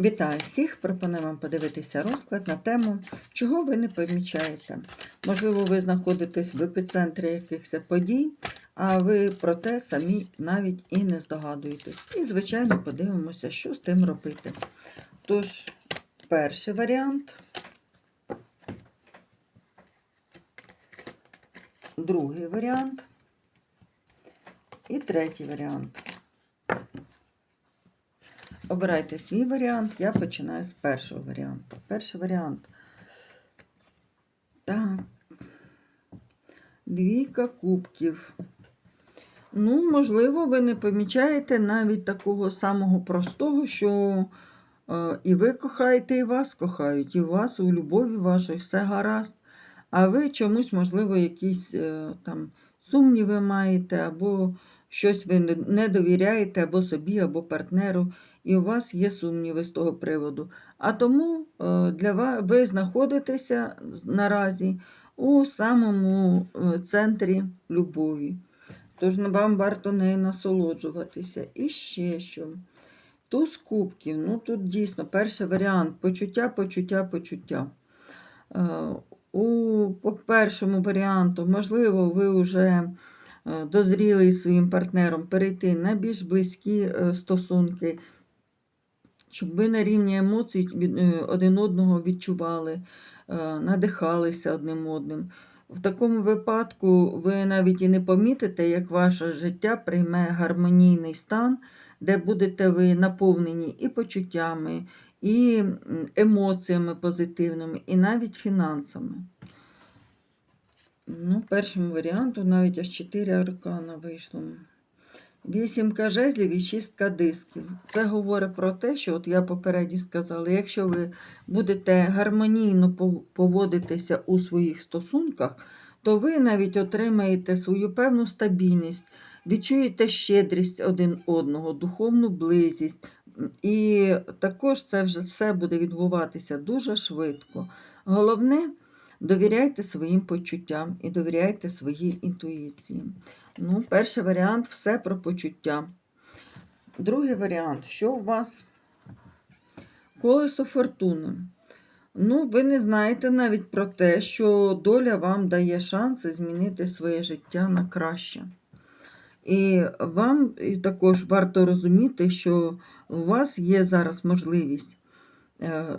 Вітаю всіх! Пропоную вам подивитися розклад на тему, чого ви не помічаєте. Можливо, ви знаходитесь в епіцентрі якихось подій, а ви про те самі навіть і не здогадуєтесь. І, звичайно, подивимося, що з тим робити. Тож, перший варіант, другий варіант і третій варіант. Обирайте свій варіант. Я починаю з першого варіанту. Перший варіант. Так. Двійка кубків. Ну, можливо, ви не помічаєте навіть такого самого простого, що е, і ви кохаєте, і вас кохають, і у вас у любові вашій все гаразд. А ви чомусь, можливо, якісь е, там сумніви маєте, або щось ви не- не довіряєте або собі, або партнеру і у вас є сумніви з того приводу. А тому е, для вас ви знаходитеся наразі у самому е, центрі любові. Тож вам варто нею насолоджуватися. І ще що. Туз кубків, ну тут дійсно перший варіант почуття, почуття, почуття. Е, У по першому варіанту, можливо, ви вже дозріли із своїм партнером перейти на більш близькі стосунки, щоб ви на рівні емоцій е, один одного відчували, е, надихалися одним одним. В такому випадку ви навіть і не помітите, як ваше життя прийме гармонійний стан, де будете ви наповнені і почуттями, і емоціями позитивними, і навіть фінансами. Ну, першому варіанту навіть аж 4 аркана вийшло. Вісімка жезлів і шістка дисків. Це говорить про те, що от я попередньо сказала, якщо ви будете гармонійно поводитися у своїх стосунках, то ви навіть отримаєте свою певну стабільність, відчуєте щедрість один одного, духовну близість. І також це вже все буде відбуватися дуже швидко. Головне, довіряйте своїм почуттям і довіряйте своїй інтуїції. Ну, перший варіант все про почуття. Другий варіант, що у вас колесо фортуни. Ну, ви не знаєте навіть про те, що доля вам дає шанси змінити своє життя на краще. І вам також варто розуміти, що у вас є зараз можливість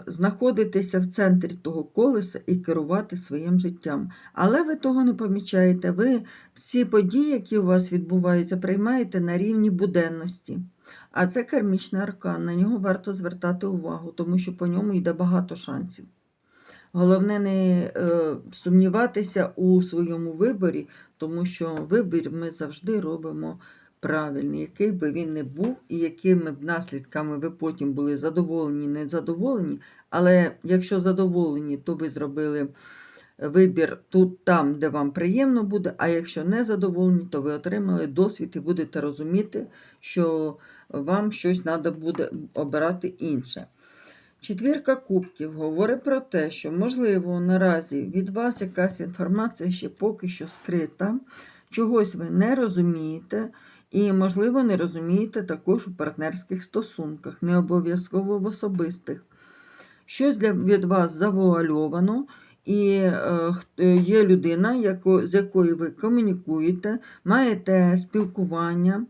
знаходитися в центрі того колеса і керувати своїм життям. Але ви того не помічаєте. Ви всі події, які у вас відбуваються, приймаєте на рівні буденності. А це кармічний аркан. На нього варто звертати увагу, тому що по ньому йде багато шансів. Головне не е, сумніватися у своєму виборі, тому що вибір ми завжди робимо правильний, який би він не був, і якими б наслідками ви потім були задоволені, не задоволені. Але якщо задоволені, то ви зробили вибір тут, там, де вам приємно буде. А якщо не задоволені, то ви отримали досвід і будете розуміти, що вам щось треба буде обирати інше. Четвірка кубків говорить про те, що, можливо, наразі від вас якась інформація ще поки що скрита, чогось ви не розумієте, і, можливо, не розумієте також у партнерських стосунках, не обов'язково в особистих. Щось для, від вас завуальовано, і е, е, є людина, яко, з якою ви комунікуєте, маєте спілкування,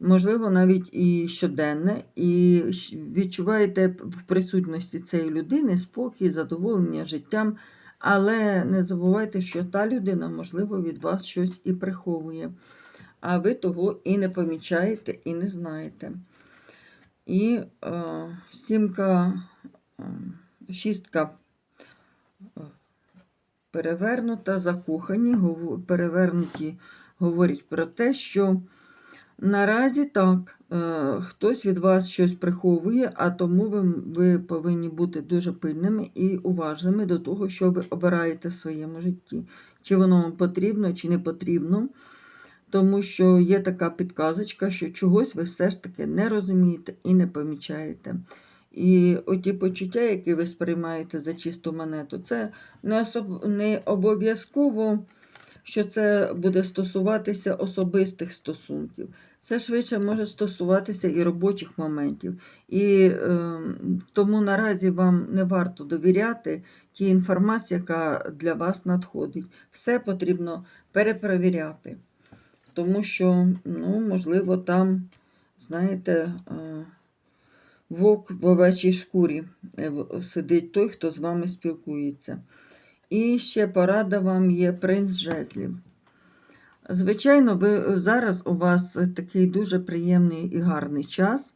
можливо, навіть і щоденне, і відчуваєте в присутності цієї людини спокій, задоволення життям. Але не забувайте, що та людина, можливо, від вас щось і приховує, а ви того і не помічаєте, і не знаєте. І е, сімка, е, шістка е, перевернута, закохані, гово- перевернуті говорять про те, що наразі так, е, хтось від вас щось приховує, а тому ви, ви повинні бути дуже пильними і уважними до того, що ви обираєте в своєму житті. Чи воно вам потрібно, чи не потрібно. Тому що є така підказочка, що чогось ви все ж таки не розумієте і не помічаєте. І оті почуття, які ви сприймаєте за чисту монету, це не, особ... не обов'язково, що це буде стосуватися особистих стосунків. Це швидше може стосуватися і робочих моментів. І е, тому наразі вам не варто довіряти тій інформації, яка для вас надходить. Все потрібно перепровіряти. Тому що, ну, можливо, там, знаєте, е, вовк в овечій шкурі е, сидить той, хто з вами спілкується. І ще порада вам є принц жезлів. Звичайно, ви е, зараз у вас такий дуже приємний і гарний час,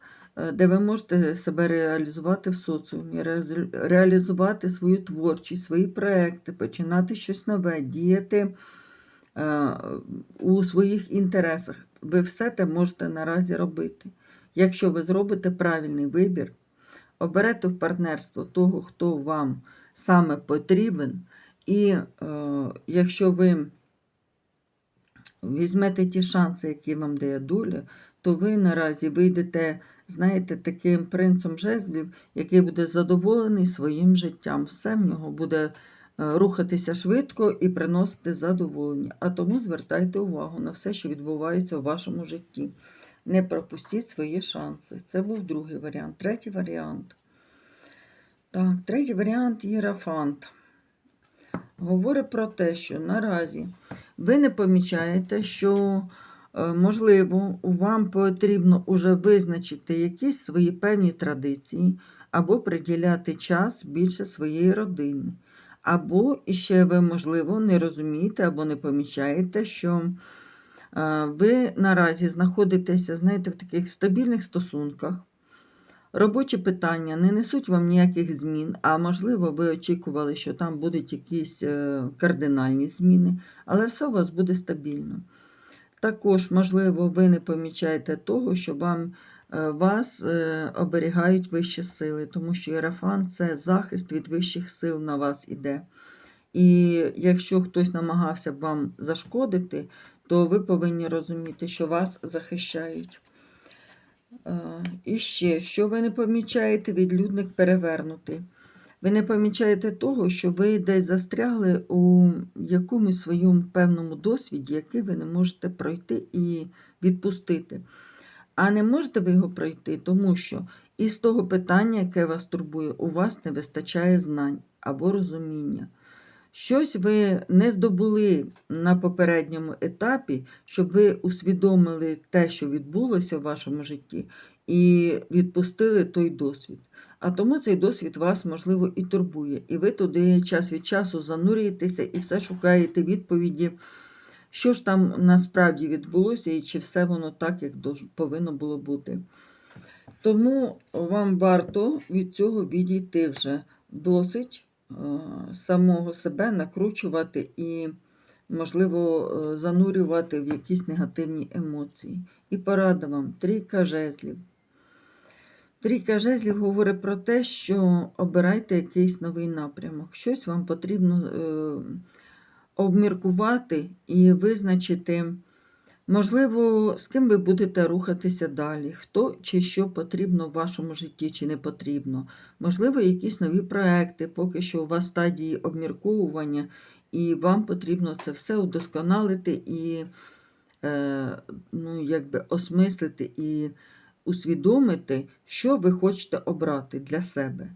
де ви можете себе реалізувати в соціумі, реалізувати свою творчість, свої проекти, починати щось нове, діяти у своїх інтересах. Ви все це можете наразі робити. Якщо ви зробите правильний вибір, оберете в партнерство того, хто вам саме потрібен, і е, якщо ви візьмете ті шанси, які вам дає доля, то ви наразі вийдете, знаєте, таким принцем жезлів, який буде задоволений своїм життям. Все в нього буде е, рухатися швидко і приносити задоволення. А тому звертайте увагу на все, що відбувається у вашому житті. Не пропустіть свої шанси. Це був другий варіант. Третій варіант. Так, третій варіант Єрафант. Говорить про те, що наразі ви не помічаєте, що, е, можливо, вам потрібно уже визначити якісь свої певні традиції, або приділяти час більше своєї родини. Або іще ви, можливо, не розумієте або не помічаєте, що е, ви наразі знаходитеся, знаєте, в таких стабільних стосунках. Робочі питання не несуть вам ніяких змін, а можливо, ви очікували, що там будуть якісь е, кардинальні зміни, але все у вас буде стабільно. Також, можливо, ви не помічаєте того, що вам, вас е, оберігають вищі сили, тому що Єрафан це захист від вищих сил на вас іде. І якщо хтось намагався б вам зашкодити, то ви повинні розуміти, що вас захищають. Е, І ще, що ви не помічаєте, відлюдник перевернутий. Ви не помічаєте того, що ви десь застрягли у якомусь своєму певному досвіді, який ви не можете пройти і відпустити. А не можете ви його пройти, тому що із того питання, яке вас турбує, у вас не вистачає знань або розуміння. Щось ви не здобули на попередньому етапі, щоб ви усвідомили те, що відбулося в вашому житті, і відпустили той досвід. А тому цей досвід вас, можливо, і турбує. І ви туди час від часу занурюєтеся і все шукаєте відповіді, що ж там насправді відбулося, і чи все воно так, як повинно було бути. Тому вам варто від цього відійти вже досить е, самого себе накручувати і, можливо, е, занурювати в якісь негативні емоції. І порада вам трійка жезлів. Трійка жезлів говорить про те, що обирайте якийсь новий напрямок. Щось вам потрібно е, обміркувати і визначити, можливо, з ким ви будете рухатися далі, хто чи що потрібно в вашому житті, чи не потрібно. Можливо, якісь нові проекти, поки що у вас стадії обмірковування, і вам потрібно це все удосконалити і е, ну, якби осмислити і усвідомити, що ви хочете обрати для себе.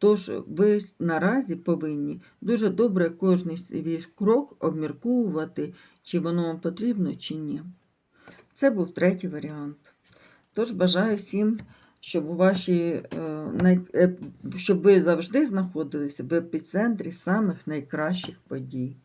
Тож ви наразі повинні дуже добре кожний свій крок обмірковувати, чи воно вам потрібно, чи ні. Це був третій варіант. Тож бажаю всім, щоб ваші, е, е, щоб ви завжди знаходилися в епіцентрі самих найкращих подій.